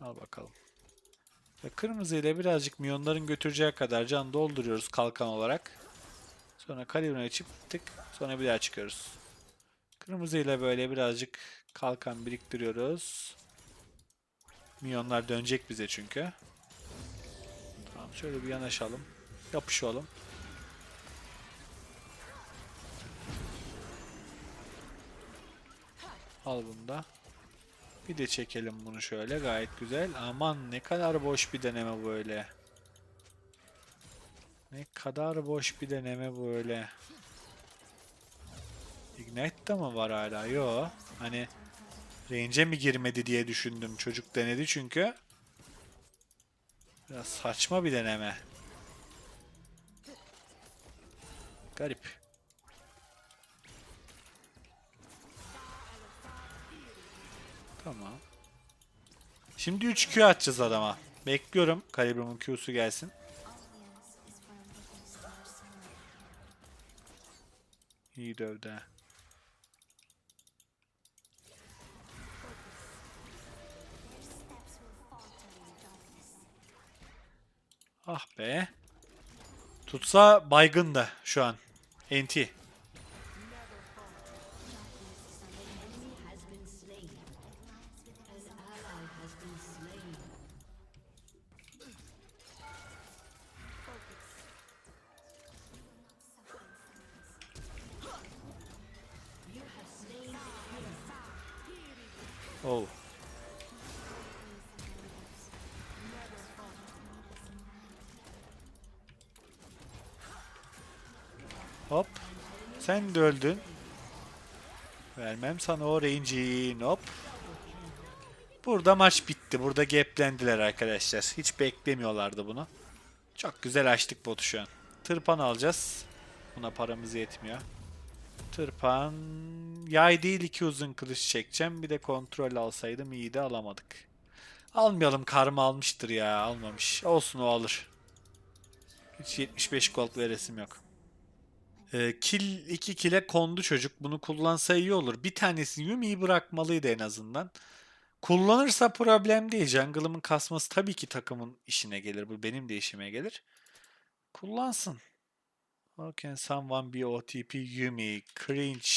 Al bakalım. Ve kırmızı ile birazcık milyonların götüreceği kadar can dolduruyoruz kalkan olarak. Sonra kalibre açıp tık sonra bir daha çıkıyoruz. Kırmızı ile böyle birazcık kalkan biriktiriyoruz. Milyonlar dönecek bize çünkü. Tamam şöyle bir yanaşalım. Yapışalım. Al bunu da. Bir de çekelim bunu şöyle gayet güzel. Aman ne kadar boş bir deneme böyle. Ne kadar boş bir deneme böyle. Ignite da mı var hala? Yo. Hani range'e mi girmedi diye düşündüm. Çocuk denedi çünkü. Biraz saçma bir deneme. Garip. Tamam. Şimdi 3Q atacağız adama. Bekliyorum kalibremin Q'su gelsin. İyi dövdü. Ah be. Tutsa baygın da şu an. NT. Oh. Hop. Sen de öldün. Vermem sana o range'in. Hop. Burada maç bitti. Burada gaplendiler arkadaşlar. Hiç beklemiyorlardı bunu. Çok güzel açtık botu şu an. Tırpan alacağız. Buna paramız yetmiyor. Tırpan... Yay değil iki uzun kılıç çekeceğim. Bir de kontrol alsaydım iyiydi alamadık. Almayalım karma almıştır ya almamış. Olsun o alır. Hiç 75 gold veresim yok. Ee, kill 2 kile kondu çocuk. Bunu kullansa iyi olur. Bir tanesi Yumi'yi bırakmalıydı en azından. Kullanırsa problem değil. Jungle'ımın kasması tabii ki takımın işine gelir. Bu benim de işime gelir. Kullansın. How can someone be OTP Yumi? Cringe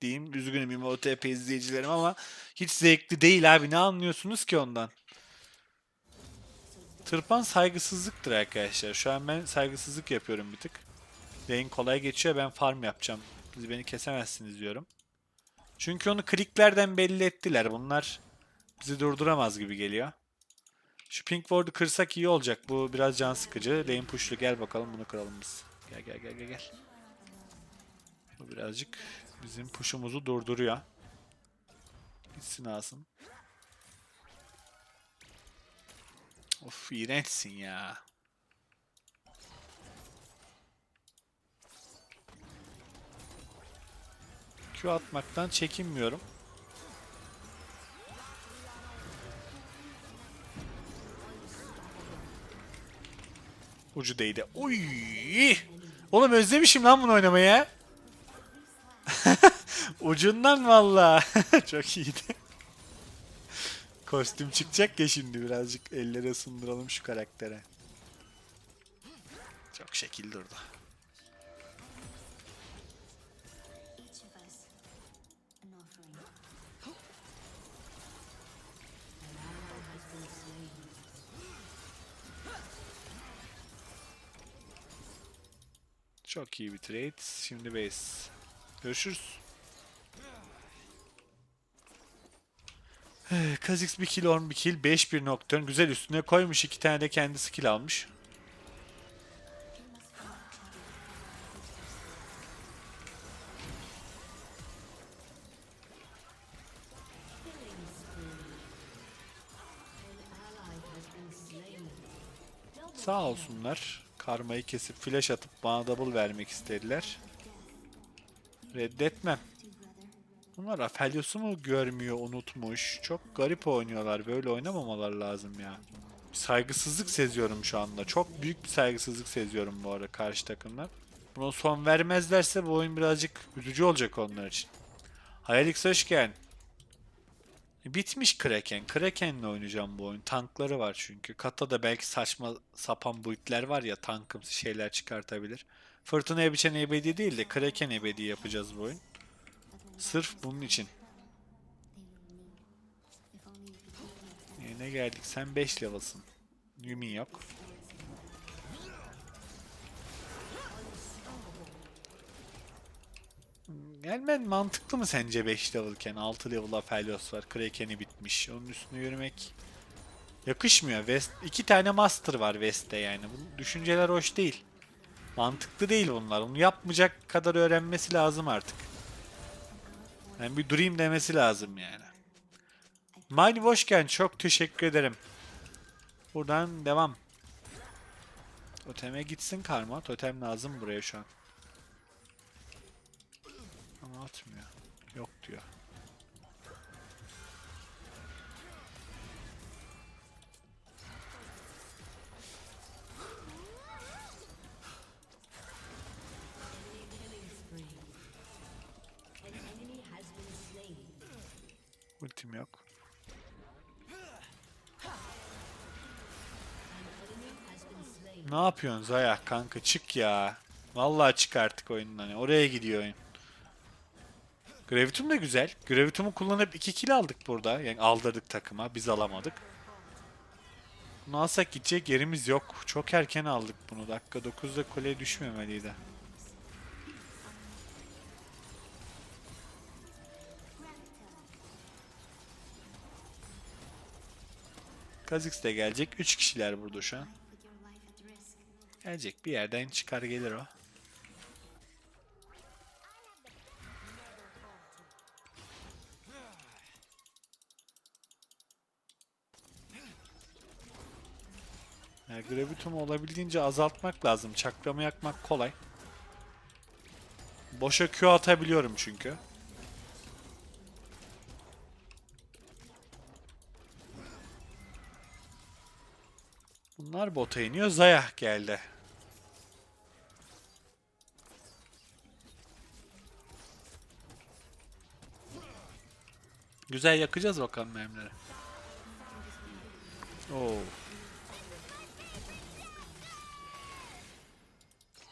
diyeyim. Üzgünüm Yumi OTP izleyicilerim ama hiç zevkli değil abi. Ne anlıyorsunuz ki ondan? Tırpan saygısızlıktır arkadaşlar. Şu an ben saygısızlık yapıyorum bir tık. Lane kolay geçiyor ben farm yapacağım. Siz beni kesemezsiniz diyorum. Çünkü onu kliklerden belli ettiler. Bunlar bizi durduramaz gibi geliyor. Şu pink ward'u kırsak iyi olacak. Bu biraz can sıkıcı. Lane push'lu gel bakalım bunu kıralım biz. Gel gel gel gel gel. Bu birazcık bizim push'umuzu durduruyor. Gitsin Asım. Of iğrençsin ya. Q atmaktan çekinmiyorum. Ucu değdi. Oy! Oğlum özlemişim lan bunu oynamayı. Ucundan valla. Çok iyiydi. Kostüm çıkacak ya şimdi birazcık ellere sındıralım şu karaktere. Çok şekil durdu. Çok iyi bir trade. Şimdi base. Görüşürüz. Eh, Kha'Zix bir kill, Ornn bir kill, 5 bir Nocturne. Güzel üstüne koymuş. iki tane de kendi skill almış. Sağ olsunlar. Karmayı kesip flash atıp bana double vermek istediler. Reddetmem. Bunlar Aphelios'u mu görmüyor, unutmuş? Çok garip oynuyorlar. Böyle oynamamalar lazım ya. Saygısızlık seziyorum şu anda. Çok büyük bir saygısızlık seziyorum bu arada karşı takımlar. Buna son vermezlerse bu oyun birazcık üzücü olacak onlar için. Hayalix hoş geldin. Bitmiş Kraken. Kraken'le oynayacağım bu oyun. Tankları var çünkü. Kata da belki saçma sapan buitler var ya tankımsı şeyler çıkartabilir. Fırtına biçen ebedi değil de Kraken ebedi yapacağız bu oyun. Sırf bunun için. Yine geldik. Sen 5 level'sın. Yumin yok. Gelmen mantıklı mı sence 5 level'ken? 6 level'a Felios var. Kraken'i bitmiş. Onun üstüne yürümek yakışmıyor. West iki tane master var West'te yani. Bu düşünceler hoş değil. Mantıklı değil bunlar. Onu yapmayacak kadar öğrenmesi lazım artık. Yani bir durayım demesi lazım yani. Mine Voşken çok teşekkür ederim. Buradan devam. Toteme gitsin karma. Totem lazım buraya şu an. Ama atmıyor. Yok diyor. Ultim yok. Ne yapıyorsun Zaya kanka çık ya. Vallahi çık artık oyundan. ya. Oraya gidiyor oyun. Gravitum da güzel. Gravitum'u kullanıp 2 kill aldık burada. Yani aldırdık takıma. Biz alamadık. Bunu alsak gidecek yerimiz yok. Çok erken aldık bunu. Dakika 9'da kuleye düşmemeliydi. Kha'Zix de gelecek. 3 kişiler burada şu an. Gelecek bir yerden çıkar gelir o. Yani gravitumu olabildiğince azaltmak lazım. Çakramı yakmak kolay. Boşa Q atabiliyorum çünkü. Bunlar bota iniyor. Zaya geldi. Güzel yakacağız bakalım memleri. Oo.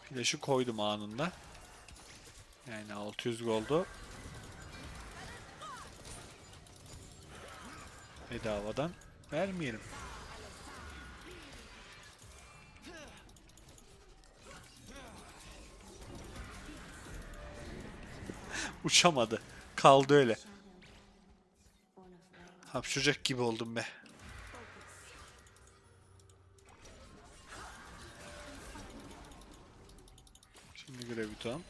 Flash'ı koydum anında. Yani 600 goldu. Bedavadan vermeyelim. Uçamadı. Kaldı öyle. Hapşuracak gibi oldum be. Graviton.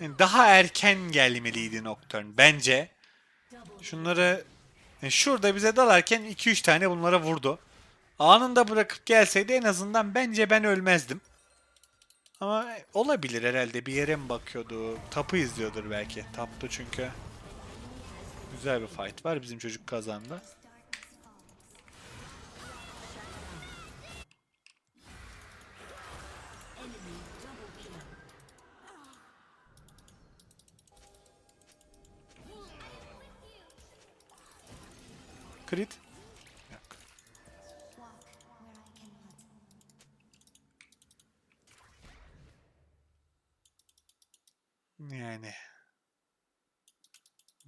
Yani daha erken gelmeliydi Nocturne bence. Şunları yani şurada bize dalarken 2-3 tane bunlara vurdu. Anında bırakıp gelseydi en azından bence ben ölmezdim. Ama olabilir herhalde bir yere mi bakıyordu? Tapı izliyordur belki. Tapta çünkü güzel bir fight var. Bizim çocuk kazandı. Crit.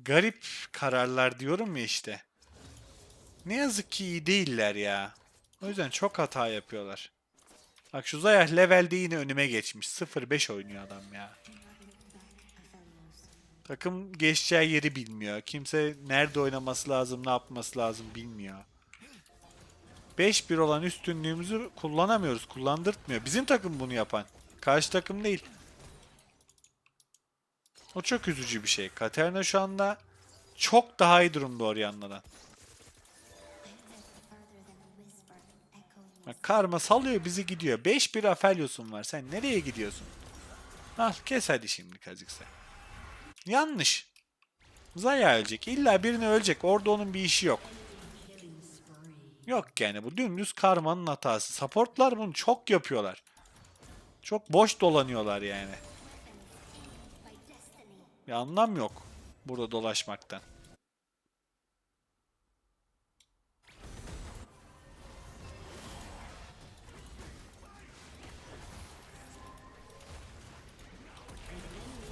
Garip kararlar diyorum ya işte. Ne yazık ki iyi değiller ya. O yüzden çok hata yapıyorlar. Bak şu Zayah levelde yine önüme geçmiş. 0-5 oynuyor adam ya. Takım geçeceği yeri bilmiyor. Kimse nerede oynaması lazım, ne yapması lazım bilmiyor. 5-1 olan üstünlüğümüzü kullanamıyoruz. Kullandırtmıyor. Bizim takım bunu yapan. Karşı takım değil. O çok üzücü bir şey. Katerina şu anda çok daha iyi durumda Orianna'dan. Karma salıyor bizi gidiyor. 5-1 Aphelios'un var. Sen nereye gidiyorsun? Al kes hadi şimdi Kha'Zix'e. Yanlış. Zaya ölecek. İlla birini ölecek. Orada onun bir işi yok. Yok yani bu dümdüz karmanın hatası. Supportlar bunu çok yapıyorlar. Çok boş dolanıyorlar yani. Bir anlam yok burada dolaşmaktan.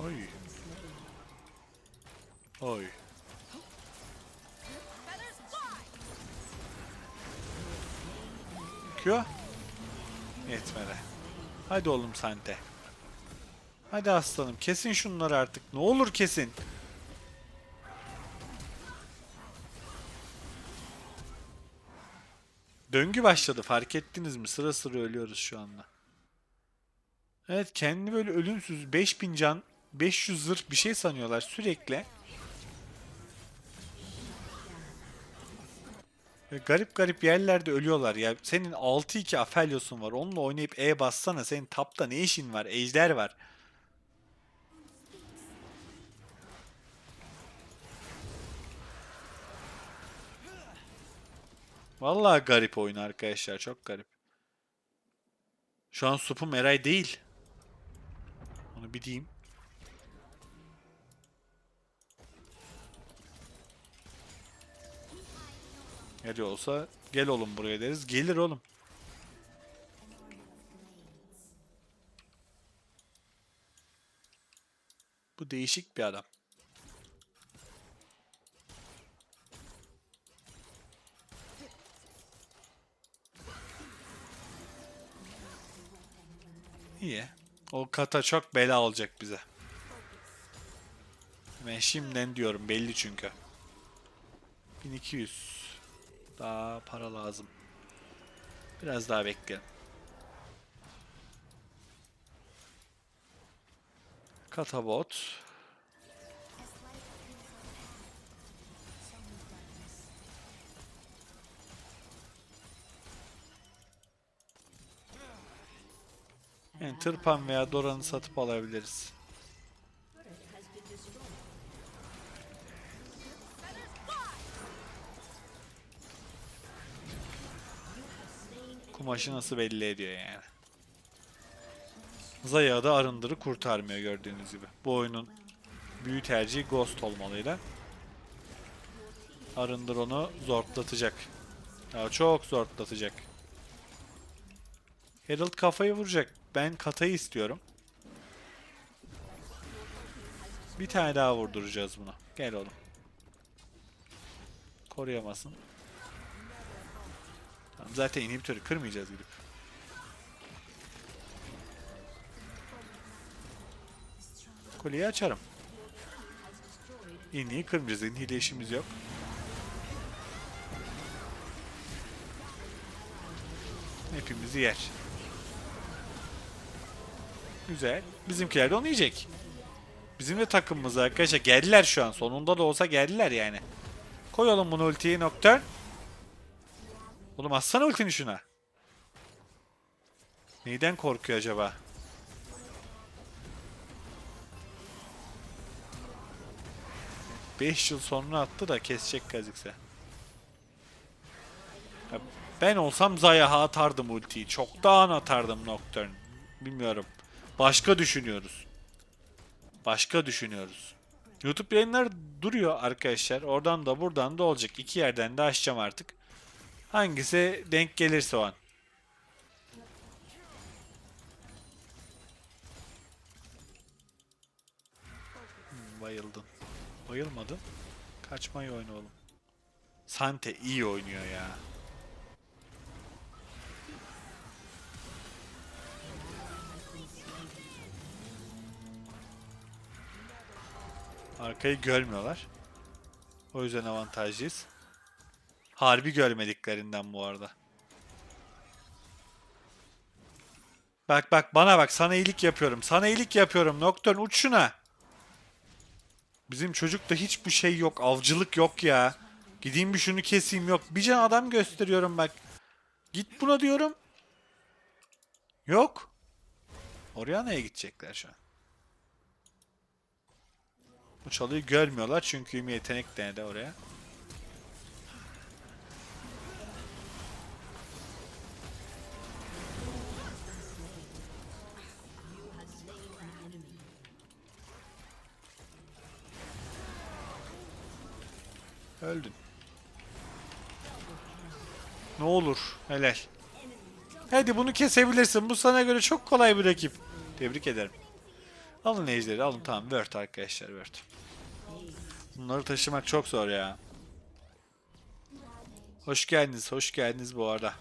Oy. Oy. Q. Yetmedi. Hadi oğlum Sante. Hadi aslanım kesin şunları artık. Ne olur kesin. Döngü başladı fark ettiniz mi? Sıra sıra ölüyoruz şu anda. Evet kendi böyle ölümsüz 5000 can 500 zırh bir şey sanıyorlar sürekli. Ve garip garip yerlerde ölüyorlar ya. Senin 6-2 Aphelios'un var. Onunla oynayıp E bassana. Senin tapta ne işin var? Ejder var. Vallahi garip oyun arkadaşlar. Çok garip. Şu an supum Eray değil. Onu bir diyeyim. Geliyor olsa gel oğlum buraya deriz. Gelir oğlum. Bu değişik bir adam. İyi. O kata çok bela olacak bize. Ben şimdiden diyorum belli çünkü. 1200. Daha para lazım. Biraz daha bekleyelim. Katabot. Yani tırpan veya Doran'ı satıp alabiliriz. Kumaşı nasıl belli ediyor yani. Zaya da arındırı kurtarmıyor gördüğünüz gibi. Bu oyunun büyü tercihi Ghost olmalıydı. Arındır onu zortlatacak. Ya çok zortlatacak. Herald kafayı vuracak. Ben katayı istiyorum. Bir tane daha vurduracağız buna. Gel oğlum. Koruyamasın. Tamam, zaten inhibitörü kırmayacağız gidip. Kuleyi açarım. İnhiyi kırmayacağız. İnhiyle işimiz yok. Hepimizi yer. Güzel. Bizimkiler de onu yiyecek. Bizim de takımımız arkadaşlar. Geldiler şu an. Sonunda da olsa geldiler yani. Koyalım bunu ultiyi Nocturne. Oğlum atsana ultini şuna. Neyden korkuyor acaba? Beş yıl sonra attı da kesecek Kazikse. Ben olsam Zayah'a atardım ultiyi. Çoktan atardım Nocturne. Bilmiyorum. Başka düşünüyoruz. Başka düşünüyoruz. YouTube yayınları duruyor arkadaşlar. Oradan da buradan da olacak. İki yerden de açacağım artık. Hangisi denk gelirse o an. Hmm, bayıldın. Bayılmadın. Kaçmayı oyna oğlum. Sante iyi oynuyor ya. Arkayı görmüyorlar. O yüzden avantajlıyız. Harbi görmediklerinden bu arada. Bak bak bana bak sana iyilik yapıyorum. Sana iyilik yapıyorum. Nocturne uç şuna. Bizim çocukta hiçbir şey yok. Avcılık yok ya. Gideyim bir şunu keseyim yok. Bir can adam gösteriyorum bak. Git buna diyorum. Yok. Oraya neye gidecekler şu an? Bu çalıyı görmüyorlar çünkü Yumi yetenek denedi oraya. Öldün. Ne olur helal. Hadi bunu kesebilirsin. Bu sana göre çok kolay bir rakip. Tebrik ederim. Alın ejderi alın tamam. Word arkadaşlar Word. Bunları taşımak çok zor ya. Hoş geldiniz. Hoş geldiniz bu arada.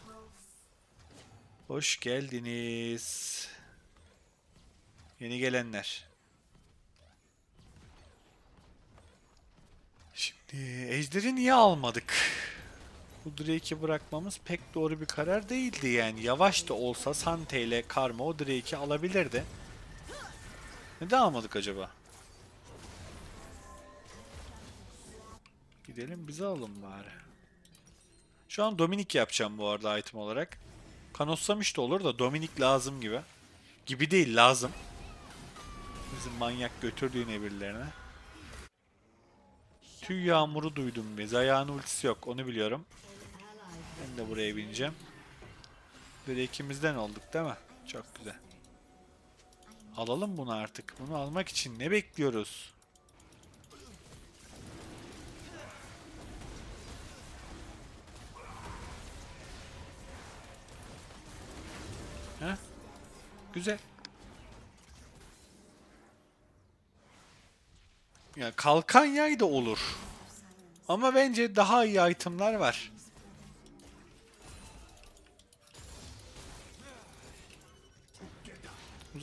Hoş geldiniz. Yeni gelenler. Şimdi ejderi niye almadık? Bu Drake'i bırakmamız pek doğru bir karar değildi yani. Yavaş da olsa Sante ile Karma o Drake'i alabilirdi. Neden almadık acaba? Gidelim bize alalım bari. Şu an Dominik yapacağım bu arada item olarak. Kanoslamış da olur da Dominik lazım gibi. Gibi değil lazım. Bizim manyak götürdüğüne birilerine. Tüy yağmuru duydum biz. Ayağın ultisi yok onu biliyorum. Ben de buraya bineceğim. Böyle ikimizden olduk değil mi? Çok güzel. Alalım bunu artık. Bunu almak için ne bekliyoruz? Heh. Güzel. Ya kalkan yay da olur. Ama bence daha iyi itemlar var.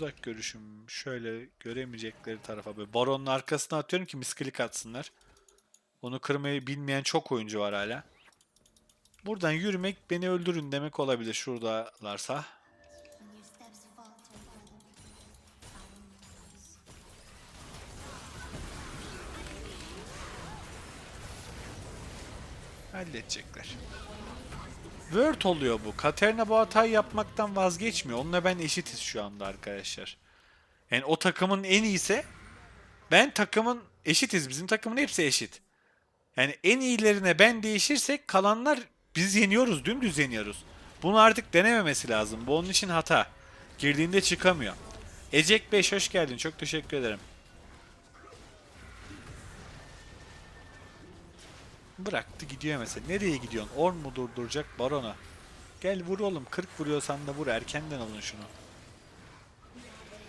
Uzak görüşüm şöyle göremeyecekleri tarafa böyle baronun arkasına atıyorum ki misklik atsınlar. Onu kırmayı bilmeyen çok oyuncu var hala. Buradan yürümek beni öldürün demek olabilir şuradalarsa. When Word oluyor bu. Katerina bu hatayı yapmaktan vazgeçmiyor. Onunla ben eşitiz şu anda arkadaşlar. Yani o takımın en iyisi ben takımın eşitiz. Bizim takımın hepsi eşit. Yani en iyilerine ben değişirsek kalanlar biz yeniyoruz. Dümdüz yeniyoruz. Bunu artık denememesi lazım. Bu onun için hata. Girdiğinde çıkamıyor. Ecek 5 hoş geldin. Çok teşekkür ederim. Bıraktı gidiyor mesela. Nereye gidiyorsun? Orn mu durduracak Baron'a? Gel vur oğlum. 40 vuruyorsan da vur. Erkenden alın şunu.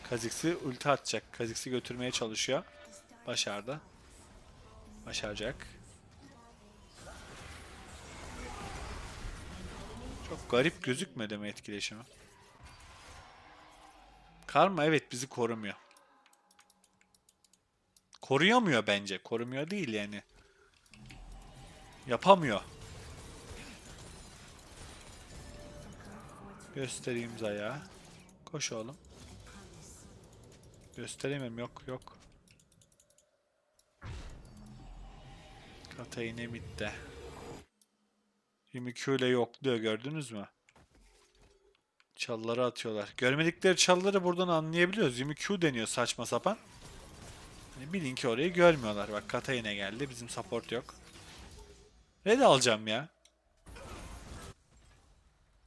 Kazix'i ulti atacak. Kazix'i götürmeye çalışıyor. Başardı. Başaracak. Çok garip gözükmedi mi etkileşimi? Karma evet bizi korumuyor. Koruyamıyor bence. Korumuyor değil yani. Yapamıyor. Göstereyim Zaya. Koş oğlum. Gösteremem yok yok. Kata yine midde. 22 ile yokluyor gördünüz mü? Çalları atıyorlar. Görmedikleri çalları buradan anlayabiliyoruz. 22 deniyor saçma sapan. Hani bilin ki orayı görmüyorlar. Bak Kata yine geldi. Bizim support yok. Red alacağım ya.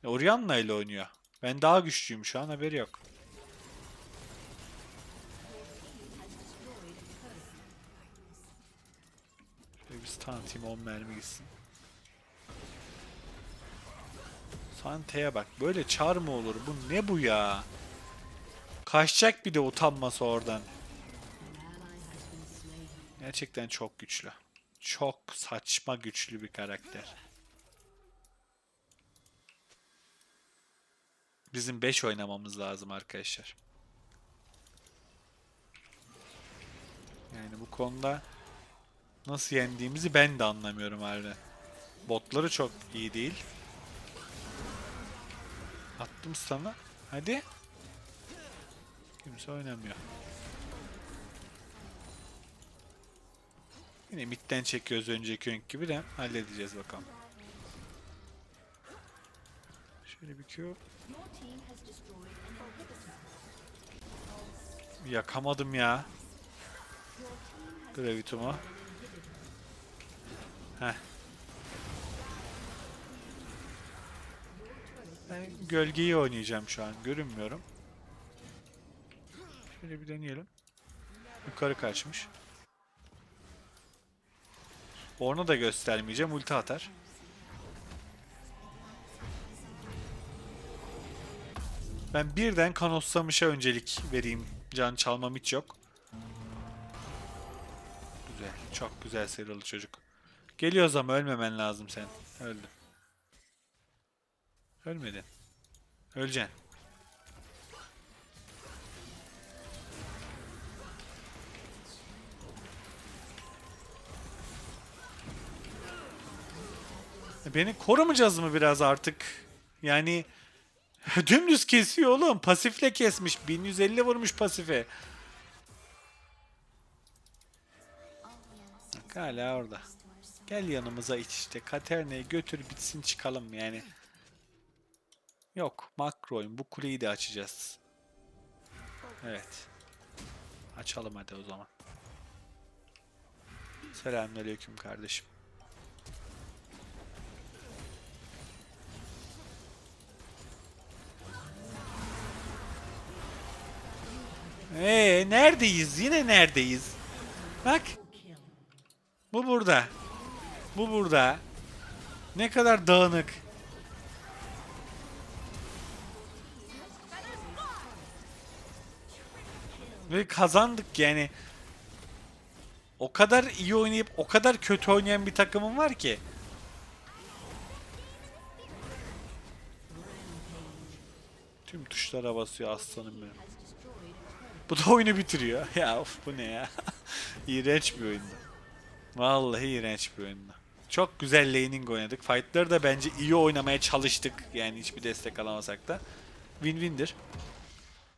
Ya Orianna ile oynuyor. Ben daha güçlüyüm şu an haberi yok. Şöyle bir stun atayım 10 mermi gitsin. Sante'ye bak. Böyle çar mı olur? Bu ne bu ya? Kaçacak bir de utanması oradan. Gerçekten çok güçlü. Çok saçma güçlü bir karakter. Bizim 5 oynamamız lazım arkadaşlar. Yani bu konuda nasıl yendiğimizi ben de anlamıyorum harbiden. Botları çok iyi değil. Attım sana. Hadi. Kimse oynamıyor. Yine midden çekiyoruz önceki önk gibi de halledeceğiz bakalım. Şöyle bir Q. Yakamadım ya. Gravitumu. Heh. Ben gölgeyi oynayacağım şu an. Görünmüyorum. Şöyle bir deneyelim. Yukarı kaçmış. Onu da göstermeyeceğim. Ulti atar. Ben birden Kanossamış'a öncelik vereyim. Can çalmam hiç yok. Güzel. Çok güzel sıyrılı çocuk. Geliyoruz ama ölmemen lazım sen. Öldün. Ölmedin. Öleceksin. Beni korumayacağız mı biraz artık? Yani dümdüz kesiyor oğlum. Pasifle kesmiş. 1150 vurmuş pasife. Bak hala orada. Gel yanımıza iç işte. Katerna'yı götür bitsin çıkalım yani. Yok makro oyun. Bu kuleyi de açacağız. Evet. Açalım hadi o zaman. Selamünaleyküm kardeşim. Ee neredeyiz? Yine neredeyiz? Bak. Bu burada. Bu burada. Ne kadar dağınık. Ve kazandık yani. O kadar iyi oynayıp o kadar kötü oynayan bir takımım var ki. Tüm tuşlara basıyor aslanım benim. Bu da oyunu bitiriyor. Ya of bu ne ya. İğrenç bir oyundu. Vallahi iğrenç bir oyundu. Çok güzel laning oynadık. Fight'ları da bence iyi oynamaya çalıştık. Yani hiçbir destek alamasak da. Win-win'dir.